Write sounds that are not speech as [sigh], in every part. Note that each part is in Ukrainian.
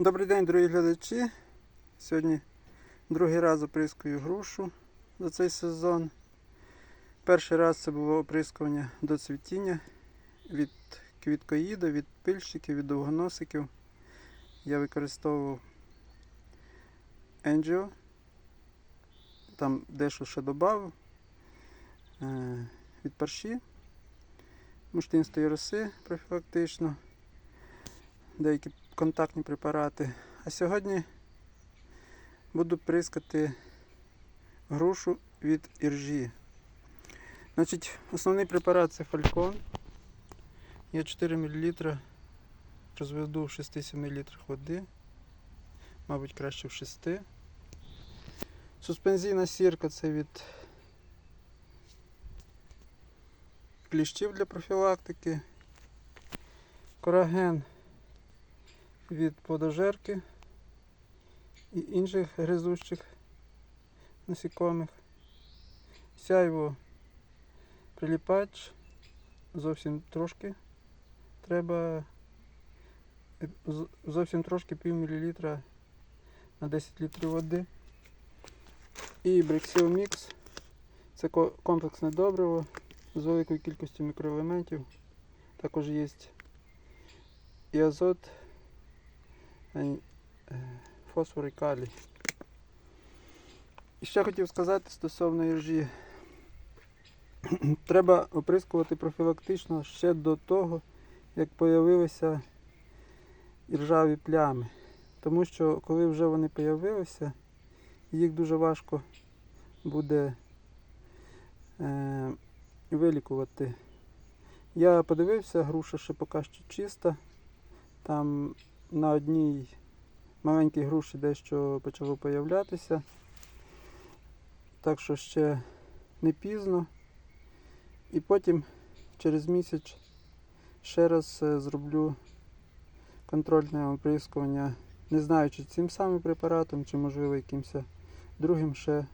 Добрий день, дорогі глядачі. Сьогодні другий раз оприскую грушу за цей сезон. Перший раз це було оприскування до цвітіння від квіткоїда, від пильщиків, від довгоносиків. Я використовував Angio. Там дещо ще додав е, від парші, муштинської роси профілактично, деякі контактні препарати. А сьогодні буду прискати грушу від іржі. Значить, основний препарат це фалькон. Я 4 мл розведу в 6-7 літрах води. Мабуть, краще в 6. Суспензійна сірка це від кліщів для профілактики. Кораген від плодожерки і інших гризучих насікомих. Сяйво приліпач. Зовсім трошки треба зовсім трошки пів мілілітра на 10 літрів води. І Mix. Це комплексне добриво з великою кількістю мікроелементів. Також є і азот, фосфор і калій. І ще хотів сказати стосовно іржі. [clears throat] Треба оприскувати профілактично ще до того, як появилися іржаві плями. Тому що коли вже вони появилися, їх дуже важко буде е, вилікувати. Я подивився, груша ще поки що чиста. Там на одній маленькій груші дещо почало появлятися. Так що ще не пізно. І потім через місяць ще раз е, зроблю контрольне оприскування. Не знаю, чи цим самим препаратом, чи можливо якимось другим ще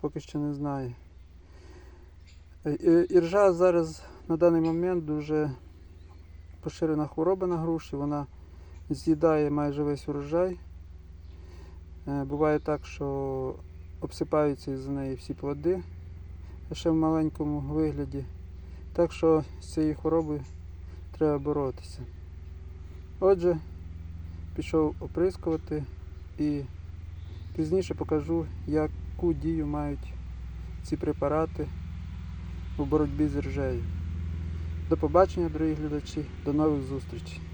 поки що не знаю. Е, Іржа зараз на даний момент дуже поширена хвороба на груші, вона з'їдає майже весь урожай. Е, Буває так, що обсипаються із неї всі плоди, ще в маленькому вигляді. Так що з цією хворобою треба боротися. Отже, пішов оприскувати і пізніше покажу, яку дію мають ці препарати у боротьбі з ржею. До побачення, дорогі глядачі, до нових зустрічей.